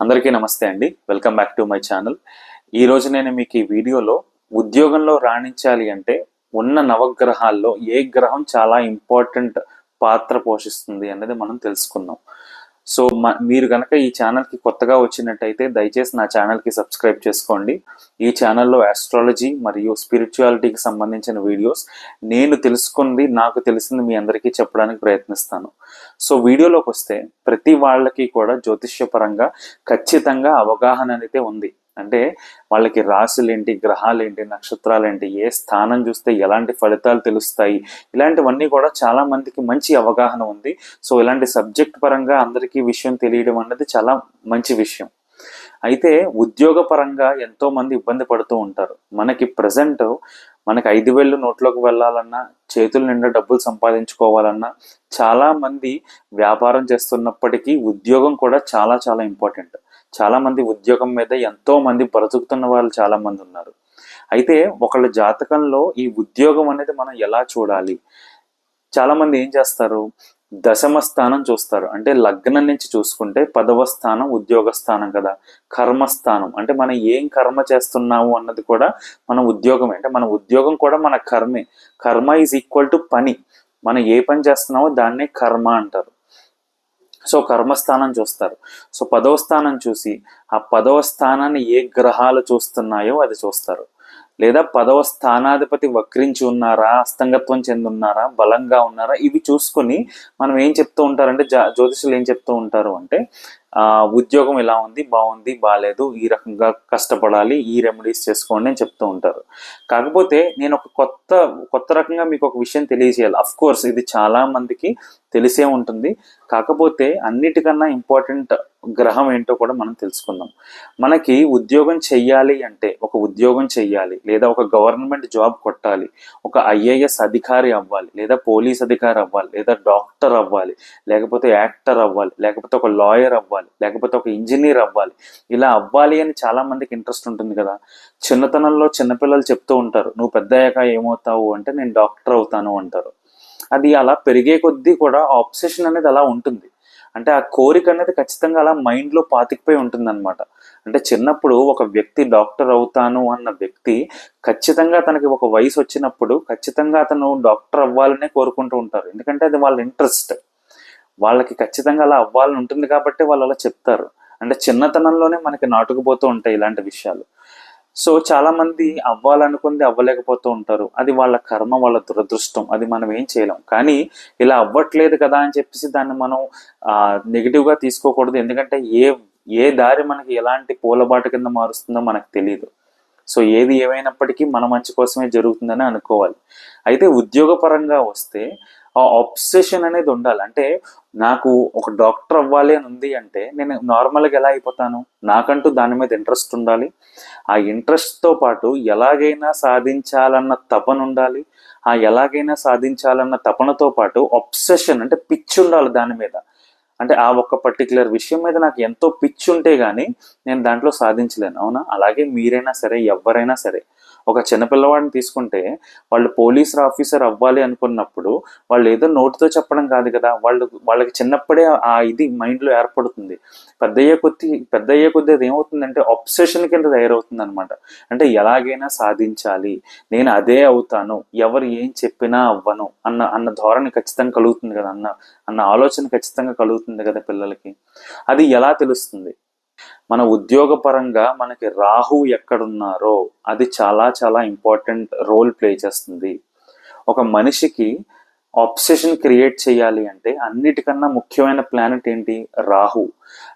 అందరికీ నమస్తే అండి. Welcome back to my channel ఈ రోజు నేను మీకు ఈ వీడియోలో ఉద్యోగంలో రాణించాలి అంటే ఉన్న నవగ్రహాల్లో ఏ గ్రహం చాలా ఇంపార్టెంట్ పాత్ర పోషిస్తుంది అనేది మనం తెలుసుకుందాం. సో మ- మీరు కనుక ఈ ఛానల్కి కొత్తగా వచ్చినట్టయితే దయచేసి నా ఛానల్కి సబ్స్క్రైబ్ చేసుకోండి. ఈ ఛానల్లో ఆస్ట్రాలజీ మరియు స్పిరిచువాలిటీకి సంబంధించిన వీడియోస్ నేను తెలుసుకుంది నాకు తెలిసింది మీ అందరికీ చెప్పడానికి ప్రయత్నిస్తాను. సో వీడియోలోకి వస్తే ప్రతి వాళ్ళకి కూడా జ్యోతిష్యపరంగా ఖచ్చితంగా అవగాహన అనేది ఉంది. అంటే వాళ్ళకి రాశులేంటి గ్రహాలేంటి నక్షత్రాలేంటి ఏ స్థానం చూస్తే ఎలాంటి ఫలితాలు తెలుస్తాయి ఇలాంటివన్నీ కూడా చాలా మందికి మంచి అవగాహన ఉంది. సో ఇలాంటి సబ్జెక్ట్ పరంగా అందరికీ విషయం తెలియడం అన్నది చాలా మంచి విషయం. అయితే ఉద్యోగ పరంగా ఎంతో మంది ఇబ్బంది పడుతూ ఉంటారు. మనకి ప్రజెంట్ మనకి ఐదు వేలు నోట్లోకి వెళ్ళాలన్నా చేతుల నిండా డబ్బులు సంపాదించుకోవాలన్నా చాలా మంది వ్యాపారం చేస్తున్నప్పటికీ ఉద్యోగం కూడా చాలా చాలా ఇంపార్టెంట్. చాలామంది ఉద్యోగం మీద ఎంతో మంది బ్రతుకుతున్న వాళ్ళు చాలామంది ఉన్నారు. అయితే ఒకళ్ళ జాతకంలో ఈ ఉద్యోగం అనేది మనం ఎలా చూడాలి? చాలామంది ఏం చేస్తారు? దశమ స్థానం చూస్తారు. అంటే లగ్నం నుంచి చూసుకుంటే పదవ స్థానం ఉద్యోగ స్థానం కదా. కర్మస్థానం అంటే మనం ఏం కర్మ చేస్తున్నాము అన్నది కూడా మన ఉద్యోగమే. అంటే మన ఉద్యోగం కూడా మన కర్మే. కర్మ ఈజ్ ఈక్వల్ టు పని. మనం ఏ పని చేస్తున్నామో దాన్నే కర్మ అంటారు. సో కర్మస్థానం చూస్తారు. సో పదవ స్థానం చూసి ఆ పదవ స్థానాన్ని ఏ గ్రహాలు చూస్తున్నాయో అది చూస్తారు. లేదా పదవ స్థానాధిపతి వక్రించి ఉన్నారా అస్తంగత్వం చెందున్నారా బలంగా ఉన్నారా ఇవి చూసుకొని మనం ఏం చెప్తూ ఉంటారంటే జ్యోతిషులు ఏం చెప్తూ ఉంటారు అంటే ఉద్యోగం ఇలా ఉంది బాగుంది బాగాలేదు ఈ రకంగా కష్టపడాలి ఈ రెమెడీస్ చేసుకోండి అని చెప్తూ ఉంటారు. కాకపోతే నేను ఒక కొత్త కొత్త రకంగా మీకు ఒక విషయం తెలియజేయాలి. అఫ్ కోర్స్ ఇది చాలా మందికి తెలిసే ఉంటుంది. కాకపోతే అన్నిటికన్నా ఇంపార్టెంట్ గ్రహం ఏంటో కూడా మనం తెలుసుకుందాం. మనకి ఉద్యోగం చెయ్యాలి అంటే ఒక ఉద్యోగం చెయ్యాలి లేదా ఒక గవర్నమెంట్ జాబ్ కొట్టాలి ఒక ఐఏఎస్ అధికారి అవ్వాలి లేదా పోలీస్ అధికారి అవ్వాలి లేదా డాక్టర్ అవ్వాలి లేకపోతే యాక్టర్ అవ్వాలి లేకపోతే ఒక లాయర్ అవ్వాలి లేకపోతే ఒక ఇంజనీర్ అవ్వాలి ఇలా అవ్వాలి అని చాలా మందికి ఇంట్రెస్ట్ ఉంటుంది కదా. చిన్నతనంలో చిన్నపిల్లలు చెప్తూ ఉంటారు నువ్వు పెద్ద అయ్యాక ఏమవుతావు? అంటే నేను డాక్టర్ అవుతాను అంటారు. అది అలా పెరిగే కొద్దీ కూడా ఆప్సెషన్ అనేది అలా ఉంటుంది. అంటే ఆ కోరిక అనేది ఖచ్చితంగా అలా మైండ్లో పాతికిపోయి ఉంటుంది అనమాట అంటే చిన్నప్పుడు ఒక వ్యక్తి డాక్టర్ అవుతాను అన్న వ్యక్తి ఖచ్చితంగా తనకి ఒక వయసు వచ్చినప్పుడు ఖచ్చితంగా అతను డాక్టర్ అవ్వాలనే కోరుకుంటూ ఉంటారు. ఎందుకంటే అది వాళ్ళ ఇంట్రెస్ట్ వాళ్ళకి ఖచ్చితంగా అలా అవ్వాలని ఉంటుంది కాబట్టి వాళ్ళు అలా చెప్తారు. అంటే చిన్నతనంలోనే మనకి నాటుకుపోతూ ఉంటాయి ఇలాంటి విషయాలు. సో చాలా మంది అవ్వాలనుకుంది అవ్వలేకపోతూ ఉంటారు. అది వాళ్ళ కర్మ వాళ్ళ దురదృష్టం. అది మనం ఏం చేయలేం. కానీ ఇలా అవ్వట్లేదు కదా అని చెప్పేసి దాన్ని మనం నెగిటివ్గా తీసుకోకూడదు. ఎందుకంటే ఏ ఏ దారి మనకి ఎలాంటి పూలబాట కింద మారుస్తుందో మనకు తెలియదు సో ఏది ఏమైనప్పటికీ మన మంచి కోసమే జరుగుతుందని అనుకోవాలి. అయితే ఉద్యోగపరంగా వస్తే ఆ ఆబ్సెషన్ అనేది ఉండాలి. అంటే నాకు ఒక డాక్టర్ అవ్వాలి అని ఉంది అంటే నేను నార్మల్గా ఎలా అయిపోతాను? నాకంటూ దాని మీద ఇంట్రెస్ట్ ఉండాలి. ఆ ఇంట్రెస్ట్తో పాటు ఎలాగైనా సాధించాలన్న తపన ఉండాలి. ఆ ఎలాగైనా సాధించాలన్న తపనతో పాటు అబ్సెషన్ అంటే పిచ్చి ఉండాలి దాని మీద. అంటే ఆ ఒక్క పర్టికులర్ విషయం మీద నాకు ఎంతో పిచ్చి ఉంటే కానీ నేను దాంట్లో సాధించలేను. అవునా? అలాగే మీరైనా సరే ఎవరైనా సరే ఒక చిన్నపిల్లవాడిని తీసుకుంటే వాళ్ళు పోలీస్ ఆఫీసర్ అవ్వాలి అనుకున్నప్పుడు వాళ్ళు ఏదో నోటితో చెప్పడం కాదు కదా. వాళ్ళు వాళ్ళకి చిన్నప్పుడే ఆ ఇది మైండ్లో ఏర్పడుతుంది. పెద్ద అయ్యే కొద్ది పెద్ద అయ్యే కొద్ది అది ఏమవుతుందంటే ఆబ్సెషన్ కింద తయారవుతుంది అనమాట అంటే ఎలాగైనా సాధించాలి. నేను అదే అవుతాను. ఎవరు ఏం చెప్పినా అవ్వను అన్న అన్న ధోరణి ఖచ్చితంగా కలుగుతుంది కదా అన్న అన్న ఆలోచన ఖచ్చితంగా కలుగుతుంది కదా పిల్లలకి. అది ఎలా తెలుస్తుంది? మన ఉద్యోగపరంగా మనకి రాహు ఎక్కడున్నారో అది చాలా చాలా ఇంపార్టెంట్ రోల్ ప్లే చేస్తుంది. ఒక మనిషికి ఆబ్సెషన్ క్రియేట్ చేయాలి అంటే అన్నిటికన్నా ముఖ్యమైన ప్లానెట్ ఏంటి? రాహు.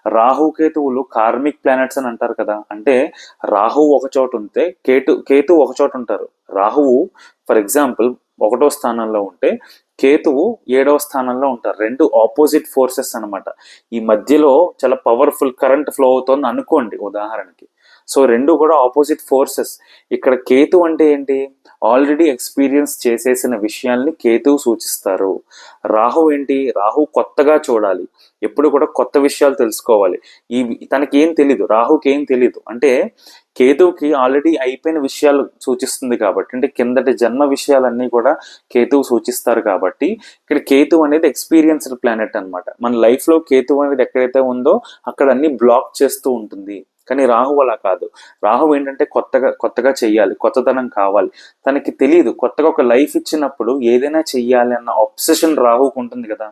రాహు కేతువులు కార్మిక్ ప్లానెట్స్ అని అంటారు కదా. అంటే రాహు ఒక చోట ఉంటే కేతు కేతు ఒక చోట ఉంటారు. రాహువు ఫర్ ఎగ్జాంపుల్ ఒకటో స్థానంలో ఉంటే కేతువు ఏడవ స్థానంలో ఉంటారు. రెండు ఆపోజిట్ ఫోర్సెస్ అన్నమాట. ఈ మధ్యలో చాలా పవర్ఫుల్ కరెంట్ ఫ్లో అవుతోంది అనుకోండి ఉదాహరణకి. సో రెండు కూడా ఆపోజిట్ ఫోర్సెస్ ఇక్కడ కేతు అంటే ఏంటి? ఆల్రెడీ ఎక్స్పీరియన్స్ చేసేసిన విషయాల్ని కేతువు సూచిస్తారు. రాహు ఏంటి? రాహు కొత్తగా చూడాలి. ఎప్పుడు కూడా కొత్త విషయాలు తెలుసుకోవాలి. ఈ తనకి ఏం తెలీదు రాహుకి ఏం తెలీదు. అంటే కేతువుకి ఆల్రెడీ అయిపోయిన విషయాలు సూచిస్తుంది కాబట్టి అంటే కిందటి జన్మ విషయాలన్నీ కూడా కేతువు సూచిస్తారు కాబట్టి ఇక్కడ కేతువు అనేది ఎక్స్పీరియన్స్డ్ ప్లానెట్ అనమాట మన లైఫ్లో కేతువు అనేది ఎక్కడైతే ఉందో అక్కడ అన్ని బ్లాక్ చేస్తూ ఉంటుంది. కానీ రాహు అలా కాదు. రాహు ఏంటంటే కొత్తగా కొత్తగా చెయ్యాలి కొత్తదనం కావాలి. తనకి తెలియదు కొత్తగా ఒక లైఫ్ ఇచ్చినప్పుడు ఏదైనా చెయ్యాలి అన్న ఆబ్సెషన్ రాహుకు ఉంటుంది కదా.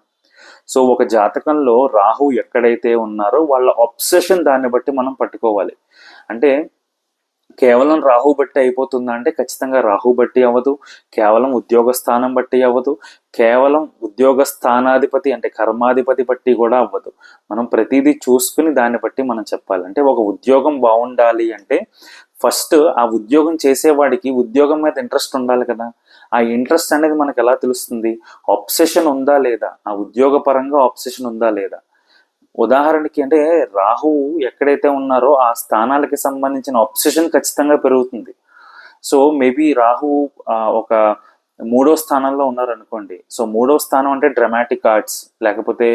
సో ఒక జాతకంలో రాహు ఎక్కడైతే ఉన్నారో వాళ్ళ ఆబ్సెషన్ దాన్ని బట్టి మనం పట్టుకోవాలి. అంటే కేవలం రాహు బట్టి అయిపోతుందా అంటే ఖచ్చితంగా రాహు బట్టి అవ్వదు కేవలం ఉద్యోగ స్థానం బట్టి అవ్వదు కేవలం ఉద్యోగ స్థానాధిపతి అంటే కర్మాధిపతి బట్టి కూడా అవ్వదు. మనం ప్రతిదీ చూసుకుని దాన్ని బట్టి మనం చెప్పాలి. అంటే ఒక ఉద్యోగం బాగుండాలి అంటే ఫస్ట్ ఆ ఉద్యోగం చేసేవాడికి ఉద్యోగం మీద ఇంట్రెస్ట్ ఉండాలి కదా. ఆ ఇంట్రెస్ట్ అనేది మనకు ఎలా తెలుస్తుంది? ఆప్సెషన్ ఉందా లేదా? ఆ ఉద్యోగ పరంగా ఉందా లేదా? ఉదాహరణకి అంటే రాహువు ఎక్కడైతే ఉన్నారో ఆ స్థానాలకి సంబంధించిన ఆప్సెషన్ ఖచ్చితంగా పెరుగుతుంది. సో మేబీ రాహు ఒక మూడో స్థానంలో ఉన్నారనుకోండి. సో మూడో స్థానం అంటే డ్రామాటిక్ ఆర్ట్స్ లేకపోతే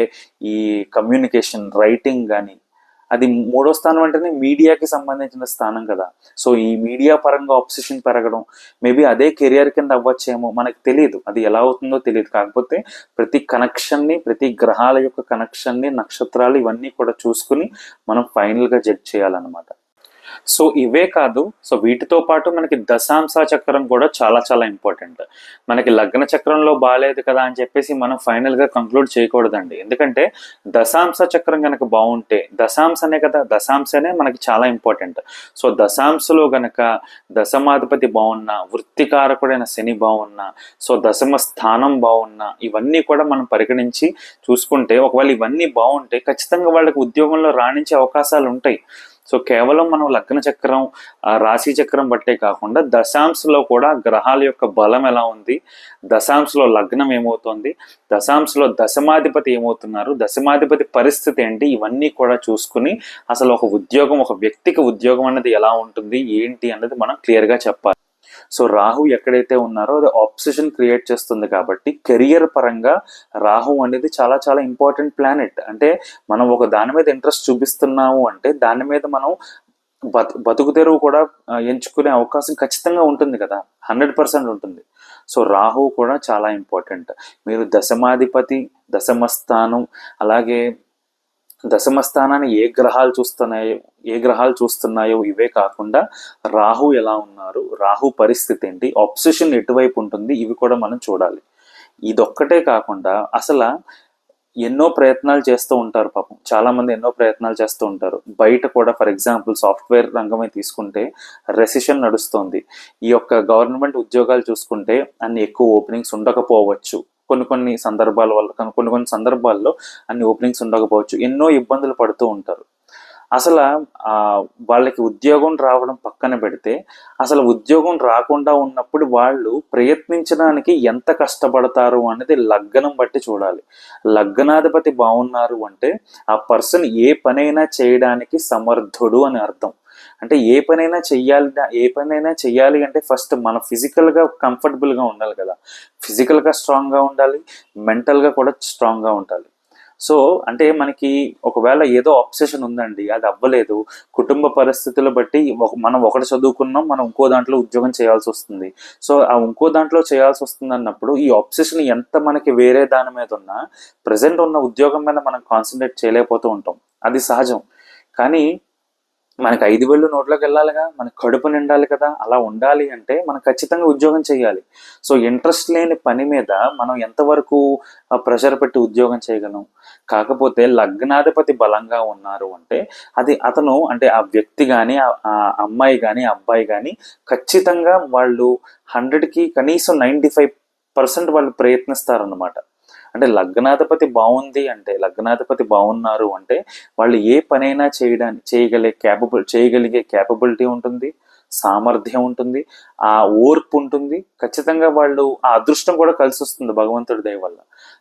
ఈ కమ్యూనికేషన్ రైటింగ్ కానీ అది మూడో స్థానం అంటేనే మీడియాకి సంబంధించిన స్థానం కదా. సో ఈ మీడియా పరంగా ఆప్సిషన్ పెరగడం మేబీ అదే కెరియర్ కింద అవ్వచ్చేమో మనకు తెలియదు. అది ఎలా అవుతుందో తెలియదు. కాకపోతే ప్రతి కనెక్షన్ని ప్రతి గ్రహాల యొక్క కనెక్షన్ని నక్షత్రాలు ఇవన్నీ కూడా చూసుకుని మనం ఫైనల్గా జడ్జ్ చేయాలన్నమాట. సో ఇవే కాదు సో వీటితో పాటు మనకి దశాంశ చక్రం కూడా చాలా చాలా ఇంపార్టెంట్. మనకి లగ్న చక్రంలో బాగాలేదు కదా అని చెప్పేసి మనం ఫైనల్గా కంక్లూడ్ చేయకూడదండి. ఎందుకంటే దశాంశ చక్రం కనుక బాగుంటే దశాంశనే కదా దశాంశనే మనకి చాలా ఇంపార్టెంట్. సో దశాంశలో గనక దశమాధిపతి బాగున్నా వృత్తికారకుడైన శని బాగున్నా సో దశమ స్థానం బాగున్నా ఇవన్నీ కూడా మనం పరిగణించి చూసుకుంటే ఒకవేళ ఇవన్నీ బాగుంటే ఖచ్చితంగా వాళ్ళకి ఉద్యోగంలో రాణించే అవకాశాలు ఉంటాయి సో కేవలం మనం లగ్న చక్రం రాశి చక్రం బట్టే కాకుండా దశాంశలో కూడా గ్రహాల యొక్క బలం ఎలా ఉంది? దశాంశలో లగ్నం ఏమవుతుంది? దశాంశలో దశమాధిపతి ఏమవుతున్నారు? దశమాధిపతి పరిస్థితి ఏంటి? ఇవన్నీ కూడా చూసుకుని అసలు ఒక ఉద్యోగం ఒక వ్యక్తికి ఉద్యోగం అనేది ఎలా ఉంటుంది? ఏంటి అన్నది మనం క్లియర్గా చెప్పాలి. సో రాహు ఎక్కడైతే ఉన్నారో అది ఆప్సిషన్ క్రియేట్ చేస్తుంది కాబట్టి కెరియర్ పరంగా రాహు అనేది చాలా చాలా ఇంపార్టెంట్ ప్లానెట్ అంటే మనం ఒక దాని మీద ఇంట్రెస్ట్ చూపిస్తున్నాము అంటే దాని మీద మనం బతు బతుకు తెరువు కూడా ఎంచుకునే అవకాశం ఖచ్చితంగా ఉంటుంది కదా. హండ్రెడ్ పర్సెంట్ ఉంటుంది. సో రాహు కూడా చాలా ఇంపార్టెంట్ మీరు దశమాధిపతి దశమస్థానం అలాగే దశమ స్థానాన్ని ఏ గ్రహాలు చూస్తున్నాయో ఏ గ్రహాలు చూస్తున్నాయో ఇవే కాకుండా రాహు ఎలా ఉన్నారు రాహు పరిస్థితి ఏంటి ఆబ్సెషన్ ఎటువైపు ఉంటుంది ఇవి కూడా మనం చూడాలి. ఇదొక్కటే కాకుండా అసలు ఎన్నో ప్రయత్నాలు చేస్తూ ఉంటారు పాపం. చాలామంది ఎన్నో ప్రయత్నాలు చేస్తూ ఉంటారు. బయట కూడా ఫర్ ఎగ్జాంపుల్ సాఫ్ట్వేర్ రంగమే తీసుకుంటే రెసిషన్ నడుస్తుంది. ఈ యొక్క గవర్నమెంట్ ఉద్యోగాలు చూసుకుంటే అన్ని ఎక్కువ ఓపెనింగ్స్ ఉండకపోవచ్చు. కొన్ని కొన్ని సందర్భాల వల్ల కొన్ని కొన్ని సందర్భాల్లో అన్ని ఓపెనింగ్స్ ఉండకపోవచ్చు. ఎన్నో ఇబ్బందులు పడుతూ ఉంటారు. అసలు వాళ్ళకి ఉద్యోగం రావడం పక్కన పెడితే అసలు ఉద్యోగం రాకుండా ఉన్నప్పుడు వాళ్ళు ప్రయత్నించడానికి ఎంత కష్టపడతారు అనేది లగ్నం బట్టి చూడాలి. లగ్నాధిపతి బాగున్నారు అంటే ఆ పర్సన్ ఏ పనైనా చేయడానికి సమర్థుడు అని అర్థం. అంటే ఏ పనైనా చెయ్యాలి ఏ పనైనా చెయ్యాలి అంటే ఫస్ట్ మన ఫిజికల్గా కంఫర్టబుల్గా ఉండాలి కదా. ఫిజికల్గా స్ట్రాంగ్గా ఉండాలి మెంటల్గా కూడా స్ట్రాంగ్గా ఉండాలి. సో అంటే మనకి ఒకవేళ ఏదో ఆబ్సెషన్ ఉందండి అది అవ్వలేదు కుటుంబ పరిస్థితులు బట్టి ఒక- మనం ఒకటి చదువుకున్నాం మనం ఇంకో దాంట్లో ఉద్యోగం చేయాల్సి వస్తుంది. సో ఆ ఇంకో దాంట్లో చేయాల్సి వస్తుంది అన్నప్పుడు ఈ ఆబ్సెషన్ ఎంత మనకి వేరే దాని మీద ఉన్నా ప్రజెంట్ ఉన్న ఉద్యోగం మీద మనం కాన్సన్ట్రేట్ చేయలేకపోతూ ఉంటాం. అది సహజం. కానీ మనకి ఐదు వేలు నోట్లోకి వెళ్ళాలిగా మనకి కడుపు నిండాలి కదా అలా ఉండాలి అంటే మనం ఖచ్చితంగా ఉద్యోగం చేయాలి. సో ఇంట్రెస్ట్ లేని పని మీద మనం ఎంతవరకు ప్రెషర్ పెట్టి ఉద్యోగం చేయగలం? కాకపోతే లగ్నాధిపతి బలంగా ఉన్నారు అంటే అది అతను అంటే ఆ వ్యక్తి కానీ ఆ అమ్మాయి కానీ అబ్బాయి కానీ ఖచ్చితంగా వాళ్ళు హండ్రెడ్కి కనీసం నైంటీ ఫైవ్ పర్సెంట్ వాళ్ళు ప్రయత్నిస్తారనమాట అంటే లగ్నాధిపతి బాగుంది అంటే లగ్నాధిపతి బాగున్నారు అంటే వాళ్ళు ఏ పనైనా చేయడానికి చేయగలిగే క్యాపబుల్ చేయగలిగే క్యాపబిలిటీ ఉంటుంది? సామర్థ్యం ఉంటుంది ఆ ఓర్పు ఉంటుంది. ఖచ్చితంగా వాళ్ళు ఆ అదృష్టం కూడా కలిసి వస్తుంది భగవంతుడి దయ వల్ల.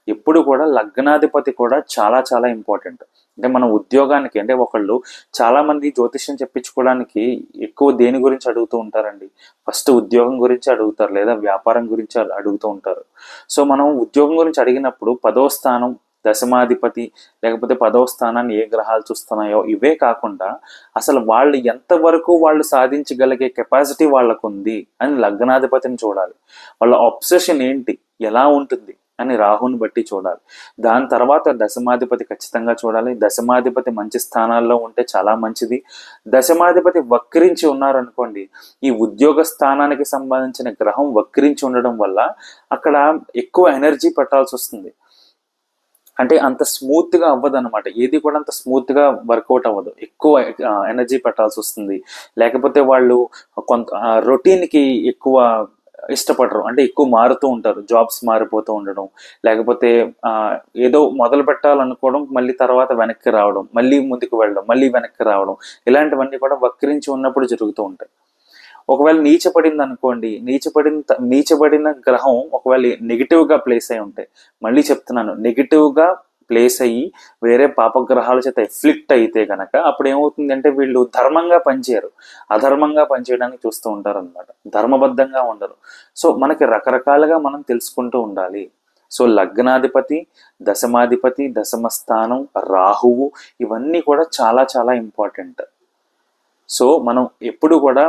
ఎప్పుడు కూడా లగ్నాధిపతి కూడా చాలా చాలా ఇంపార్టెంట్. అంటే మన ఉద్యోగానికి అంటే ఒకళ్ళు చాలామంది జ్యోతిష్యం చెప్పించుకోవడానికి ఎక్కువ దేని గురించి అడుగుతూ ఉంటారండి? ఫస్ట్ ఉద్యోగం గురించి అడుగుతారు లేదా వ్యాపారం గురించి అడుగుతూ ఉంటారు. సో మనం ఉద్యోగం గురించి అడిగినప్పుడు పదో స్థానం దశమాధిపతి లేకపోతే పదవ స్థానాన్ని ఏ గ్రహాలు చూస్తున్నాయో ఇవే కాకుండా అసలు వాళ్ళు ఎంతవరకు వాళ్ళు సాధించగలిగే కెపాసిటీ వాళ్ళకు ఉంది అని లగ్నాధిపతిని చూడాలి. వాళ్ళ ఆబ్సెషన్ ఏంటి? ఎలా ఉంటుంది? అని రాహుని బట్టి చూడాలి. దాని తర్వాత దశమాధిపతి ఖచ్చితంగా చూడాలి. దశమాధిపతి మంచి స్థానాల్లో ఉంటే చాలా మంచిది. దశమాధిపతి వక్రించి ఉన్నారనుకోండి ఈ ఉద్యోగ స్థానానికి సంబంధించిన గ్రహం వక్రించి ఉండడం వల్ల అక్కడ ఎక్కువ ఎనర్జీ పెట్టాల్సి వస్తుంది. అంటే అంత స్మూత్గా అవ్వదు అనమాట ఏది కూడా అంత స్మూత్గా వర్కౌట్ అవ్వదు. ఎక్కువ ఎనర్జీ పెట్టాల్సి వస్తుంది. లేకపోతే వాళ్ళు కొంత రొటీన్కి ఎక్కువ ఇష్టపడరు. అంటే ఎక్కువ మారుతూ ఉంటారు. జాబ్స్ మారిపోతూ ఉండడం. లేకపోతే ఏదో మొదలు పెట్టాలనుకోవడం మళ్ళీ తర్వాత వెనక్కి రావడం. మళ్ళీ ముందుకు వెళ్ళడం. మళ్ళీ వెనక్కి రావడం. ఇలాంటివన్నీ కూడా వక్రించి ఉన్నప్పుడు జరుగుతూ ఉంటాయి. ఒకవేళ నీచపడింది అనుకోండి నీచపడిన నీచబడిన గ్రహం ఒకవేళ నెగిటివ్గా ప్లేస్ అయి ఉంటాయి మళ్ళీ చెప్తున్నాను నెగిటివ్గా ప్లేస్ అయ్యి వేరే పాపగ్రహాల చేత ఎఫ్లిక్ట్ అయితే కనుక అప్పుడు ఏమవుతుంది అంటే వీళ్ళు ధర్మంగా పనిచేయరు. అధర్మంగా పనిచేయడానికి చూస్తూ ఉంటారు అనమాట ధర్మబద్ధంగా ఉండరు. సో మనకి రకరకాలుగా మనం తెలుసుకుంటూ ఉండాలి. సో లగ్నాధిపతి దశమాధిపతి దశమ స్థానం రాహువు ఇవన్నీ కూడా చాలా చాలా ఇంపార్టెంట్ సో మనం ఎప్పుడు కూడా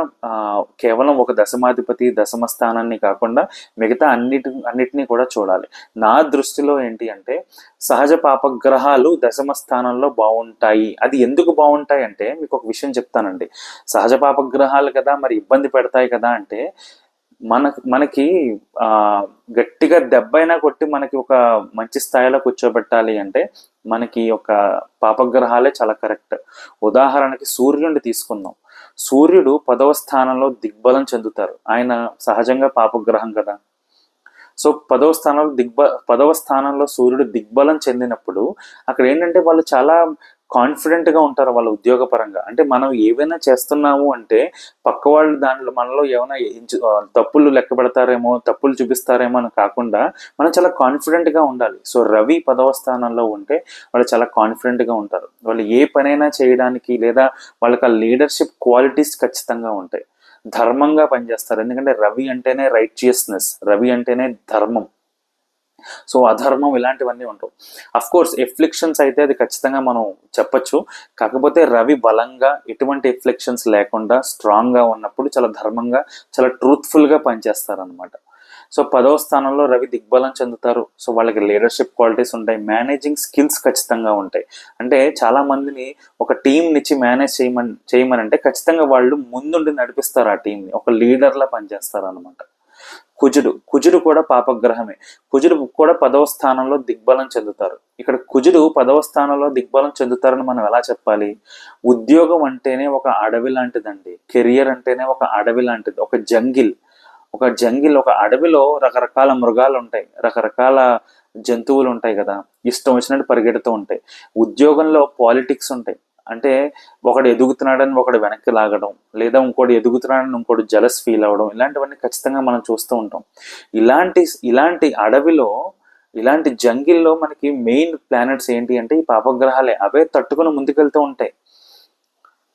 కేవలం ఒక దశమాధిపతి దశమ స్థానాన్ని కాకుండా మిగతా అన్నిటి అన్నిటినీ కూడా చూడాలి. నా దృష్టిలో ఏంటి అంటే సహజ పాపగ్రహాలు దశమ స్థానంలో బాగుంటాయి. అది ఎందుకు బాగుంటాయి అంటే మీకు ఒక విషయం చెప్తానండి. సహజ పాపగ్రహాలు కదా మరి ఇబ్బంది పెడతాయి కదా అంటే మన మనకి ఆ గట్టిగా దెబ్బైనా కొట్టి మనకి ఒక మంచి స్థాయిలో కూర్చోబెట్టాలి అంటే మనకి ఒక పాపగ్రహాలే చాలా కరెక్ట్. ఉదాహరణకి సూర్యుడిని తీసుకుందాం. సూర్యుడు పదవ స్థానంలో దిగ్బలం చెందుతారు. ఆయన సహజంగా పాపగ్రహం కదా. సో పదవ స్థానంలో దిగ్బ పదవ స్థానంలో సూర్యుడు దిగ్బలం చెందినప్పుడు అక్కడ ఏంటంటే వాళ్ళు చాలా కాన్ఫిడెంట్గా ఉంటారు వాళ్ళ ఉద్యోగపరంగా. అంటే మనం ఏవైనా చేస్తున్నాము అంటే పక్క వాళ్ళు దాంట్లో మనలో ఏమైనా ఎంచు- తప్పులు లెక్క పెడతారేమో తప్పులు చూపిస్తారేమో అని కాకుండా మనం చాలా కాన్ఫిడెంట్గా ఉండాలి. సో రవి పదవ స్థానంలో ఉంటే వాళ్ళు చాలా కాన్ఫిడెంట్గా ఉంటారు. వాళ్ళు ఏ పనైనా చేయడానికి లేదా వాళ్ళకి ఆ లీడర్షిప్ క్వాలిటీస్ ఖచ్చితంగా ఉంటాయి. ధర్మంగా పనిచేస్తారు. ఎందుకంటే రవి అంటేనే రైచియస్నెస్ రవి అంటేనే ధర్మం. సో అధర్మం ఇలాంటివన్నీ ఉంటాయి. అఫ్ కోర్స్ ఎఫ్లిక్షన్స్ అయితే అది ఖచ్చితంగా మనం చెప్పొచ్చు. కాకపోతే రవి బలంగా ఎటువంటి ఎఫ్లిక్షన్స్ లేకుండా స్ట్రాంగ్గా ఉన్నప్పుడు చాలా ధర్మంగా చాలా ట్రూత్ఫుల్గా గా పనిచేస్తారు అనమాట సో పదవ స్థానంలో రవి దిగ్బలం చెందుతారు. సో వాళ్ళకి లీడర్షిప్ క్వాలిటీస్ ఉంటాయి. మేనేజింగ్ స్కిల్స్ ఖచ్చితంగా ఉంటాయి. అంటే చాలా మందిని ఒక టీం నుంచి మేనేజ్ చేయమని చేయమని అంటే ఖచ్చితంగా వాళ్ళు ముందుండి నడిపిస్తారు ఆ టీంని ఒక లీడర్లా పనిచేస్తారు అనమాట కుజుడు కుజుడు కూడా పాపగ్రహమే. కుజుడు కూడా పదవ స్థానంలో దిగ్బలం చెందుతారు. ఇక్కడ కుజుడు పదవ స్థానంలో దిగ్బలం చెందుతారని మనం ఎలా చెప్పాలి? ఉద్యోగం అంటేనే ఒక అడవి లాంటిదండి. కెరియర్ అంటేనే ఒక అడవి లాంటిది. ఒక జంగిల్. ఒక జంగిల్ ఒక అడవిలో రకరకాల మృగాలు ఉంటాయి రకరకాల జంతువులు ఉంటాయి కదా. ఇష్టం వచ్చినట్టు పరిగెడుతూ ఉంటాయి. ఉద్యోగంలో పాలిటిక్స్ ఉంటాయి. అంటే ఒకడు ఎదుగుతున్నాడని ఒకడు వెనక్కి లాగడం లేదా ఇంకోటి ఎదుగుతున్నాడని ఇంకోటి జలస్ ఫీల్ అవ్వడం ఇలాంటివన్నీ ఖచ్చితంగా మనం చూస్తూ ఉంటాం. ఇలాంటి ఇలాంటి అడవిలో ఇలాంటి జంగిల్లో మనకి మెయిన్ ప్లానెట్స్ ఏంటి అంటే ఈ పాపగ్రహాలే. అవే తట్టుకుని ముందుకెళ్తూ ఉంటాయి.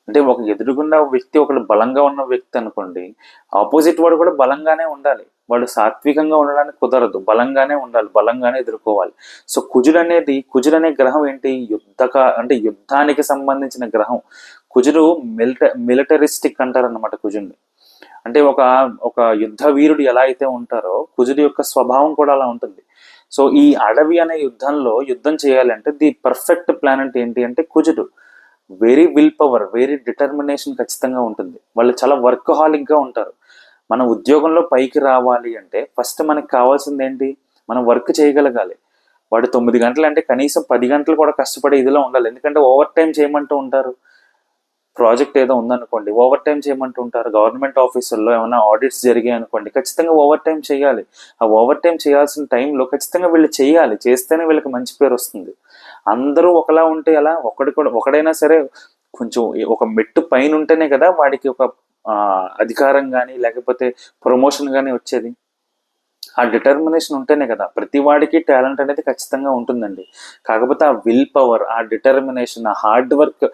అంటే ఒక ఎదురుగున్న వ్యక్తి ఒకడు బలంగా ఉన్న వ్యక్తి అనుకోండి ఆపోజిట్ వాడు కూడా బలంగానే ఉండాలి. వాళ్ళు సాత్వికంగా ఉండడానికి కుదరదు. బలంగానే ఉండాలి. బలంగానే ఎదుర్కోవాలి. సో కుజుడు అనేది కుజుడు అనే గ్రహం ఏంటి? యుద్ధక అంటే యుద్ధానికి సంబంధించిన గ్రహం. కుజుడు మిలిట మిలిటరిస్టిక్ అంటారు అనమాట కుజుడిని అంటే ఒక ఒక యుద్ధ వీరుడు ఎలా అయితే ఉంటారో కుజుడి యొక్క స్వభావం కూడా అలా ఉంటుంది. సో ఈ అడవి అనే యుద్ధంలో యుద్ధం చేయాలంటే ది పర్ఫెక్ట్ ప్లానెట్ ఏంటి అంటే కుజుడు. Very will power very determination ఖచ్చితంగా ఉంటుంది. వాళ్ళు చాలా వర్క్హాలిక్గా ఉంటారు. మన ఉద్యోగంలో పైకి రావాలి అంటే ఫస్ట్ మనకి కావాల్సింది ఏంటి మనం వర్క్ చేయగలగాలి. వాడు తొమ్మిది గంటలు అంటే కనీసం పది గంటలు కూడా కష్టపడే ఇదిలో ఉండాలి. ఎందుకంటే ఓవర్ టైం చేయమంటూ ఉంటారు. ప్రాజెక్ట్ ఏదో ఉందనుకోండి ఓవర్ టైం చేయమంటూ ఉంటారు. గవర్నమెంట్ ఆఫీసుల్లో ఏమైనా ఆడిట్స్ జరిగాయి అనుకోండి ఖచ్చితంగా ఓవర్ టైం చేయాలి. ఆ ఓవర్ టైం చేయాల్సిన టైంలో ఖచ్చితంగా వీళ్ళు చేయాలి. చేస్తేనే వీళ్ళకి మంచి పేరు వస్తుంది. అందరూ ఒకలా ఉంటే అలా ఒకటి కూడా ఒకడైనా సరే కొంచెం ఒక మెట్టు పైన ఉంటేనే కదా వాడికి ఒక అధికారం కానీ లేకపోతే ప్రమోషన్ కానీ వచ్చేది. ఆ డిటర్మినేషన్ ఉంటేనే కదా ప్రతి వాడికి టాలెంట్ అనేది ఖచ్చితంగా ఉంటుందండి. కాకపోతే ఆ విల్ పవర్ ఆ డిటర్మినేషన్ ఆ హార్డ్ వర్క్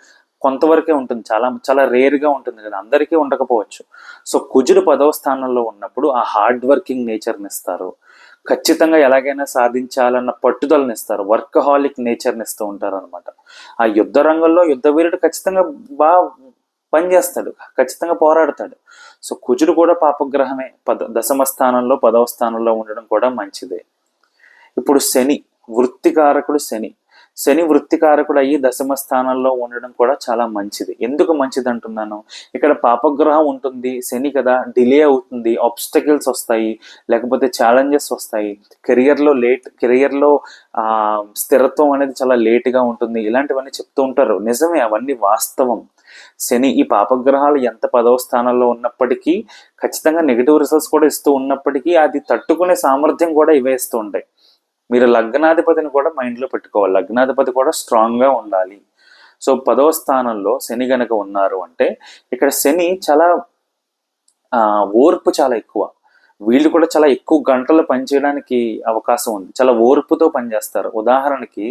కొంతవరకే ఉంటుంది. చాలా చాలా రేర్గా ఉంటుంది కదా అందరికీ ఉండకపోవచ్చు. సో కుజుడు పదవ స్థానంలో ఉన్నప్పుడు ఆ హార్డ్ వర్కింగ్ నేచర్ని ఇస్తారు. ఖచ్చితంగా ఎలాగైనా సాధించాలన్న పట్టుదలని ఇస్తారు. వర్కహాలిక్ నేచర్ని ఇస్తూ ఉంటారు అనమాట ఆ యుద్ధ రంగంలో యుద్ధ వీరుడు ఖచ్చితంగా బాగా పనిచేస్తాడు ఖచ్చితంగా పోరాడతాడు. సో కుజుడు కూడా పాపగ్రహమే. పద దశమ స్థానంలో పదవ స్థానంలో ఉండడం కూడా మంచిదే. ఇప్పుడు శని వృత్తికారకుడు శని. శని వృత్తికారకుడు అయ్యి దశమ స్థానంలో ఉండడం కూడా చాలా మంచిది. ఎందుకు మంచిది అంటున్నాను ఇక్కడ పాపగ్రహం ఉంటుంది శని కదా డిలే అవుతుంది ఆబ్స్టకిల్స్ వస్తాయి లేకపోతే ఛాలెంజెస్ వస్తాయి. కెరియర్లో లేట్ కెరియర్లో స్థిరత్వం అనేది చాలా లేట్గా ఉంటుంది. ఇలాంటివన్నీ చెప్తూ ఉంటారు. నిజమే అవన్నీ వాస్తవం. శని ఈ పాపగ్రహాలు ఎంత పదవ స్థానంలో ఉన్నప్పటికీ ఖచ్చితంగా నెగిటివ్ రిజల్ట్స్ కూడా ఇస్తూ ఉన్నప్పటికీ అది తట్టుకునే సామర్థ్యం కూడా ఇవే ఇస్తూ ఉంటాయి. మీరు లగ్నాధిపతిని కూడా మైండ్లో పెట్టుకోవాలి. లగ్నాధిపతి కూడా స్ట్రాంగ్గా ఉండాలి. సో పదవ స్థానంలో శని గనక ఉన్నారు అంటే ఇక్కడ శని చాలా ఓర్పు చాలా ఎక్కువ. వీళ్ళు కూడా చాలా ఎక్కువ గంటలు పనిచేయడానికి అవకాశం ఉంది. చాలా ఓర్పుతో పనిచేస్తారు. ఉదాహరణకి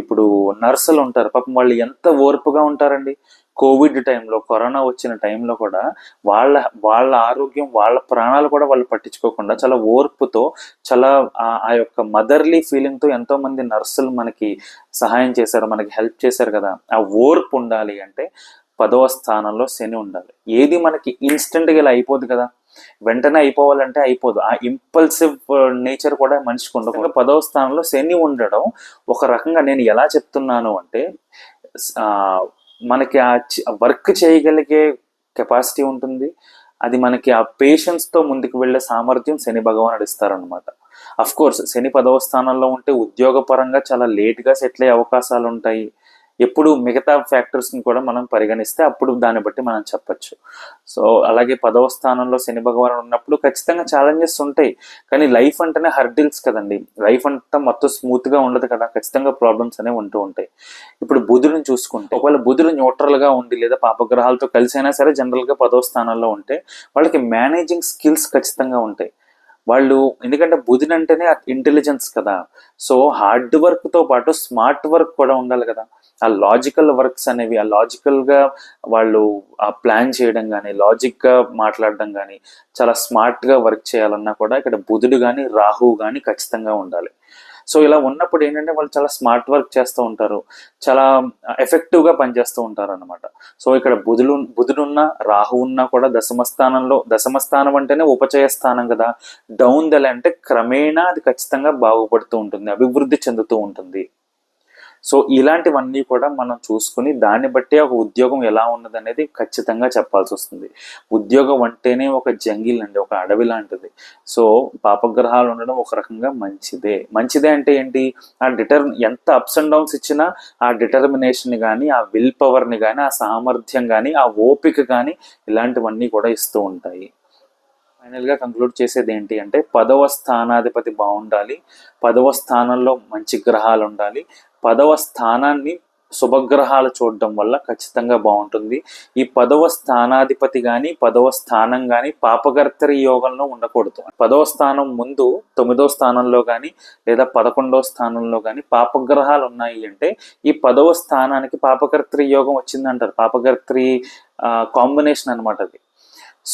ఇప్పుడు నర్సులు ఉంటారు. పాపం వాళ్ళు ఎంత ఓర్పుగా ఉంటారండి? కోవిడ్ టైంలో కరోనా వచ్చిన టైంలో కూడా వాళ్ళ వాళ్ళ ఆరోగ్యం వాళ్ళ ప్రాణాలు కూడా వాళ్ళు పట్టించుకోకుండా చాలా ఓర్పుతో చాలా ఆ- యొక్క మదర్లీ ఫీలింగ్తో ఎంతో మంది నర్సులు మనకి సహాయం చేశారు మనకి హెల్ప్ చేశారు కదా. ఆ ఓర్పు ఉండాలి అంటే పదవ స్థానంలో శని ఉండాలి. ఏది మనకి ఇన్స్టెంట్గా ఇలా అయిపోదు కదా. వెంటనే అయిపోవాలంటే అయిపోదు. ఆ ఇంపల్సివ్ నేచర్ కూడా మనిషికి ఉండకుండా పదవ స్థానంలో శని ఉండడం ఒక రకంగా నేను ఎలా చెప్తున్నాను అంటే మనకి ఆ వర్క్ చేయగలిగే కెపాసిటీ ఉంటుంది. అది మనకి ఆ పేషెన్స్తో ముందుకు వెళ్ళే సామర్థ్యం శని భగవానుడు ఇస్తారనమాట అఫ్ కోర్స్ శని పదవ స్థానంలో ఉంటే ఉద్యోగపరంగా చాలా లేట్గా సెటిల్ అయ్యే అవకాశాలు ఉంటాయి ఎప్పుడు మిగతా ఫ్యాక్టర్స్ని కూడా మనం పరిగణిస్తే అప్పుడు దాన్ని బట్టి మనం చెప్పచ్చు. సో అలాగే పదవ స్థానంలో శని భగవాన్ ఉన్నప్పుడు ఖచ్చితంగా ఛాలెంజెస్ ఉంటాయి. కానీ లైఫ్ అంటేనే హర్డిల్స్ కదండి. లైఫ్ అంతా మొత్తం స్మూత్గా ఉండదు కదా. ఖచ్చితంగా ప్రాబ్లమ్స్ అనేవి ఉంటూ ఉంటాయి. ఇప్పుడు బుధుడిని చూసుకుంటే ఒకవేళ బుధుడు న్యూట్రల్గా ఉండి లేదా పాపగ్రహాలతో కలిసైనా సరే జనరల్గా పదవ స్థానంలో ఉంటే వాళ్ళకి మేనేజింగ్ స్కిల్స్ ఖచ్చితంగా ఉంటాయి. వాళ్ళు ఎందుకంటే బుధుని అంటేనే ఇంటెలిజెన్స్ కదా. సో హార్డ్ వర్క్తో పాటు స్మార్ట్ వర్క్ కూడా ఉండాలి కదా. ఆ లాజికల్ వర్క్స్ అనేవి ఆ లాజికల్గా వాళ్ళు ఆ ప్లాన్ చేయడం కానీ లాజిక్గా మాట్లాడడం కానీ చాలా స్మార్ట్గా వర్క్ చేయాలన్నా కూడా ఇక్కడ బుధుడు కానీ రాహువు కానీ ఖచ్చితంగా ఉండాలి. సో ఇలా ఉన్నప్పుడు ఏంటంటే వాళ్ళు చాలా స్మార్ట్ వర్క్ చేస్తూ ఉంటారు. చాలా ఎఫెక్టివ్గా పనిచేస్తూ ఉంటారు అనమాట సో ఇక్కడ బుధుడు బుధుడున్న రాహు ఉన్నా కూడా దశమ స్థానంలో దశమ స్థానం అంటేనే ఉపచయ స్థానం కదా. డౌన్ దెల అంటే క్రమేణా అది ఖచ్చితంగా బాగుపడుతూ ఉంటుంది అభివృద్ధి చెందుతూ ఉంటుంది. సో ఇలాంటివన్నీ కూడా మనం చూసుకుని దాన్ని బట్టి ఒక ఉద్యోగం ఎలా ఉన్నది అనేది ఖచ్చితంగా చెప్పాల్సి వస్తుంది. ఉద్యోగం అంటేనే ఒక జంగిల్ అండి ఒక అడవి లాంటిది. సో పాపగ్రహాలు ఉండడం ఒక రకంగా మంచిదే. మంచిదే అంటే ఏంటి? ఆ డిటర్ ఎంత అప్స్ అండ్ డౌన్స్ ఇచ్చినా ఆ డిటర్మినేషన్ కానీ ఆ విల్ పవర్ని కానీ ఆ సామర్థ్యం కానీ ఆ ఓపిక కానీ ఇలాంటివన్నీ కూడా ఇస్తూ ఉంటాయి. ఫైనల్గా కంక్లూడ్ చేసేది ఏంటి అంటే పదవ స్థానాధిపతి బాగుండాలి. పదవ స్థానంలో మంచి గ్రహాలు ఉండాలి. పదవ స్థానాన్ని శుభగ్రహాలు చూడడం వల్ల ఖచ్చితంగా బాగుంటుంది. ఈ పదవ స్థానాధిపతి కానీ పదవ స్థానం కానీ పాపకర్తరి యోగంలో ఉండకూడదు. పదవ స్థానం ముందు తొమ్మిదవ స్థానంలో కానీ లేదా పదకొండవ స్థానంలో కానీ పాపగ్రహాలు ఉన్నాయి అంటే ఈ పదవ స్థానానికి పాపకర్తరి యోగం వచ్చిందంటారు. పాపకర్తరి కాంబినేషన్ అనమాట అది.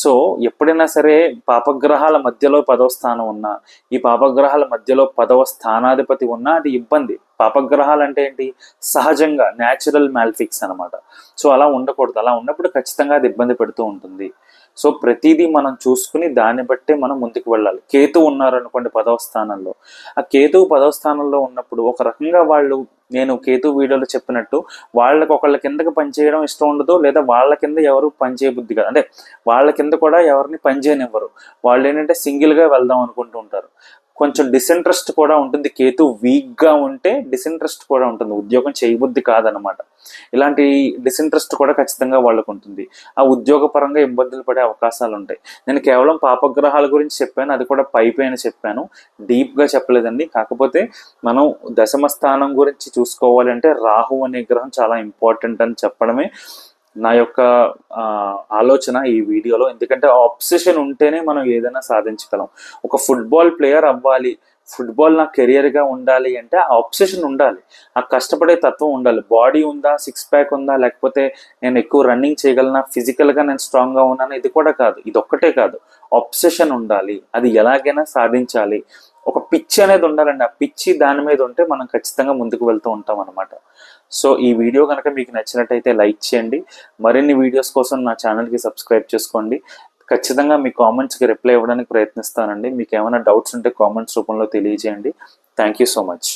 సో ఎప్పుడైనా సరే పాపగ్రహాల మధ్యలో పదవ స్థానం ఉన్నా ఈ పాపగ్రహాల మధ్యలో పదవ స్థానాధిపతి ఉన్నా అది ఇబ్బంది. పాపగ్రహాలు అంటే ఏంటి? సహజంగా న్యాచురల్ మ్యాల్ఫిక్స్ అన్నమాట. సో అలా ఉండకూడదు. అలా ఉన్నప్పుడు ఖచ్చితంగా అది ఇబ్బంది పెడుతూ ఉంటుంది. సో ప్రతిదీ మనం చూసుకుని దాన్ని బట్టే మనం ముందుకు వెళ్ళాలి. కేతు ఉన్నారు అనుకోండి పదవ స్థానంలో. ఆ కేతు పదవ స్థానంలో ఉన్నప్పుడు ఒక రకంగా వాళ్ళు నేను కేతు వీడియోలో చెప్పినట్టు వాళ్ళకి ఒకళ్ళ కిందకి పనిచేయడం ఇష్టం ఉండదు లేదా వాళ్ళ కింద ఎవరు పనిచేయ బుద్ధి కాదు. అంటే వాళ్ళ కింద కూడా ఎవరిని పనిచేయనివ్వరు వాళ్ళు ఏంటంటే సింగిల్గా వెళ్దాం అనుకుంటూ ఉంటారు. కొంచెం డిసింట్రెస్ట్ కూడా ఉంటుంది. కేతు వీక్గా ఉంటే డిసింట్రెస్ట్ కూడా ఉంటుంది. ఉద్యోగం చేయబుద్ధి కాదనమాట ఇలాంటి డిసింట్రెస్ట్ కూడా ఖచ్చితంగా వాళ్ళకు ఉంటుంది. ఆ ఉద్యోగపరంగా ఇబ్బందులు పడే అవకాశాలు ఉంటాయి. నేను కేవలం పాపగ్రహాల గురించి చెప్పాను. అది కూడా పై పైన చెప్పాను. డీప్గా చెప్పలేదండి. కాకపోతే మనం దశమ స్థానం గురించి చూసుకోవాలంటే రాహు అనే గ్రహం చాలా ఇంపార్టెంట్ అని చెప్పడమే నా యొక్క ఆలోచన ఈ వీడియోలో. ఎందుకంటే ఆబ్సెషన్ ఉంటేనే మనం ఏదైనా సాధించగలం. ఒక ఫుట్బాల్ ప్లేయర్ అవ్వాలి. ఫుట్బాల్ నా కెరియర్గా ఉండాలి అంటే ఆ ఆబ్సెషన్ ఉండాలి. ఆ కష్టపడే తత్వం ఉండాలి. బాడీ ఉందా సిక్స్ ప్యాక్ ఉందా లేకపోతే నేను ఎక్కువ రన్నింగ్ చేయగలనా ఫిజికల్గా నేను స్ట్రాంగ్గా ఉన్నాను ఇది కూడా కాదు. ఇది ఒక్కటే కాదు. ఆబ్సెషన్ ఉండాలి. అది ఎలాగైనా సాధించాలి. ఒక పిచ్చి అనేది ఉండాలండి. ఆ పిచ్చి దాని మీద ఉంటే మనం ఖచ్చితంగా ముందుకు వెళ్తూ ఉంటాం అనమాట సో ఈ వీడియో కనుక మీకు నచ్చినట్టయితే లైక్ చేయండి. మరిన్ని వీడియోస్ కోసం నా ఛానల్కి సబ్స్క్రైబ్ చేసుకోండి. ఖచ్చితంగా మీ కామెంట్స్కి రిప్లై ఇవ్వడానికి ప్రయత్నిస్తానండి. మీకు ఏమైనా డౌట్స్ ఉంటే కామెంట్స్ రూపంలో తెలియజేయండి. Thank you so much